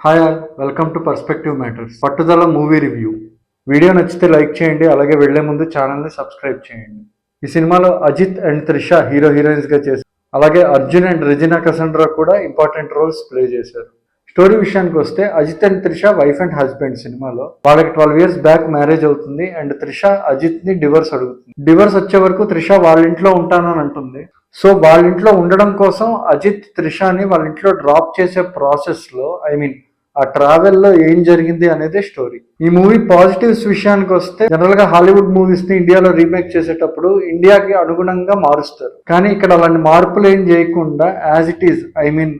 Hi all welcome to perspective matters Pattudala movie review video నచ్చితే like చేయండి అలాగే వెళ్ళే ముందు ఛానల్ని సబ్స్క్రైబ్ చేయండి. ఈ సినిమాలో అజిత్ అండ్ త్రిష హీరో హీరోయిన్స్గా చేశారు. అలాగే అర్జున్ అండ్ రెజినా కసండ్రా కూడా ఇంపార్టెంట్ రోల్స్ ప్లే చేశారు. స్టోరీ విషయానికి వస్తే Ajith and Trisha wife and husband సినిమాలో వాళ్ళకి ట్వెల్వ్ ఇయర్స్ బ్యాక్ మ్యారేజ్ అవుతుంది అండ్ త్రిష అజిత్ని డివర్స్ అడుగుతుంది. డివర్స్ వచ్చే వరకు త్రిష వాళ్ళ ఇంట్లో ఉంటానని అంటుంది. సో వాళ్ళ ఇంట్లో ఉండడం కోసం అజిత్ త్రిషాని వాళ్ళ ఇంట్లో డ్రాప్ చేసే ప్రాసెస్లో ఐ మీన్ ఆ ట్రావెల్లో ఏం జరిగింది అనేది స్టోరీ. ఈ మూవీ పాజిటివ్స్ విషయానికి వస్తే జనరల్గా హాలీవుడ్ మూవీస్ని ఇండియాలో రీమేక్ చేసేటప్పుడు ఇండియాకి అనుగుణంగా మారుస్తారు. కానీ ఇక్కడ అలాంటి మార్పులు ఏం చేయకుండా as it is I mean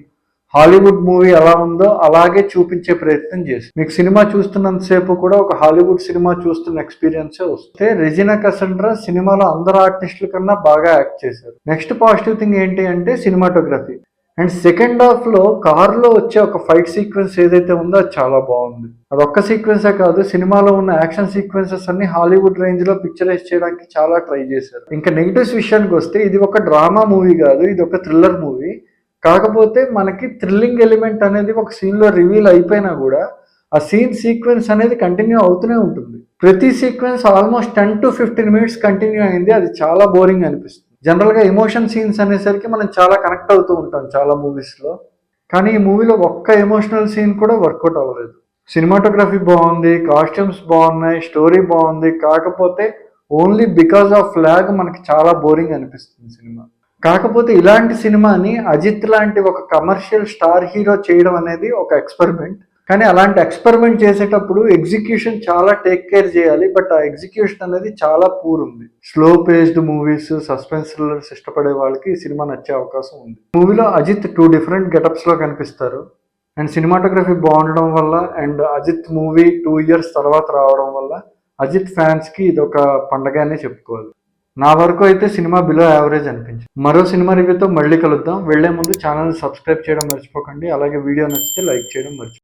Hollywood movie ఎలా ఉందో అలాగే చూపించే ప్రయత్నం చేసి మీకు సినిమా చూస్తున్నంత సేపు కూడా ఒక హాలీవుడ్ సినిమా చూస్తున్న ఎక్స్పీరియన్సే వస్తే రెజినా కసండ్రా సినిమాలో అందరు ఆర్టిస్టుల కన్నా బాగా యాక్ట్ చేశారు. నెక్స్ట్ పాజిటివ్ థింగ్ ఏంటి అంటే సినిమాటోగ్రఫీ. అండ్ సెకండ్ హాఫ్లో కార్లో వచ్చే ఒక ఫైట్ సీక్వెన్స్ ఏదైతే ఉందో అది చాలా బాగుంది. అది ఒక్క సీక్వెన్సే కాదు సినిమాలో ఉన్న యాక్షన్ సీక్వెన్సెస్ అన్ని హాలీవుడ్ రేంజ్లో పిక్చరైజ్ చేయడానికి చాలా ట్రై చేశారు. ఇంకా నెగిటివ్స్ విషయానికి వస్తే ఇది ఒక డ్రామా మూవీ కాదు ఇది ఒక థ్రిల్లర్ మూవీ కాకపోతే మనకి థ్రిల్లింగ్ ఎలిమెంట్ అనేది ఒక సీన్లో రివీల్ అయిపోయినా కూడా ఆ సీన్ సీక్వెన్స్ అనేది కంటిన్యూ అవుతూనే ఉంటుంది. ప్రతి sequence almost ten to fifteen minutes continue అయింది అది చాలా బోరింగ్ అనిపిస్తుంది. జనరల్గా ఎమోషన్ సీన్స్ అనేసరికి మనం చాలా కనెక్ట్ అవుతూ ఉంటాం చాలా మూవీస్లో కానీ ఈ మూవీలో ఒక్క ఎమోషనల్ సీన్ కూడా వర్కౌట్ అవ్వలేదు. సినిమాటోగ్రఫీ బాగుంది కాస్ట్యూమ్స్ బాగున్నాయి స్టోరీ బాగుంది. కాకపోతే ఓన్లీ బికాస్ ఆఫ్ ఫ్లాగ్ మనకి చాలా బోరింగ్ అనిపిస్తుంది సినిమా. కాకపోతే ఇలాంటి సినిమాని అజిత్ లాంటి ఒక కమర్షియల్ స్టార్ హీరో చేయడం అనేది ఒక ఎక్స్పెరిమెంట్. కానీ అలాంటి ఎక్స్పెరిమెంట్ చేసేటప్పుడు ఎగ్జిక్యూషన్ చాలా టేక్ కేర్ చేయాలి బట్ ఆ ఎగ్జిక్యూషన్ అనేది చాలా పూర్ ఉంది. Slow paced movies suspense thrillers ఇష్టపడే వాళ్ళకి సినిమా నచ్చే అవకాశం ఉంది. మూవీలో అజిత్ టూ డిఫరెంట్ గెటప్స్లో కనిపిస్తారు. అండ్ సినిమాటోగ్రఫీ బాగుండడం వల్ల and Ajith movie two years తర్వాత రావడం వల్ల అజిత్ ఫ్యాన్స్కి ఇది ఒక పండగనే చెప్పుకోవాలి. నా వరకు అయితే సినిమా బిలో యావరేజ్ అనిపించింది. మరో సినిమా రివ్యూతో మళ్ళీ కలుద్దాం. వెళ్ళే ముందు ఛానల్ సబ్స్క్రైబ్ చేయడం మర్చిపోకండి. అలాగే వీడియో నచ్చితే లైక్ చేయడం మర్చిపోకండి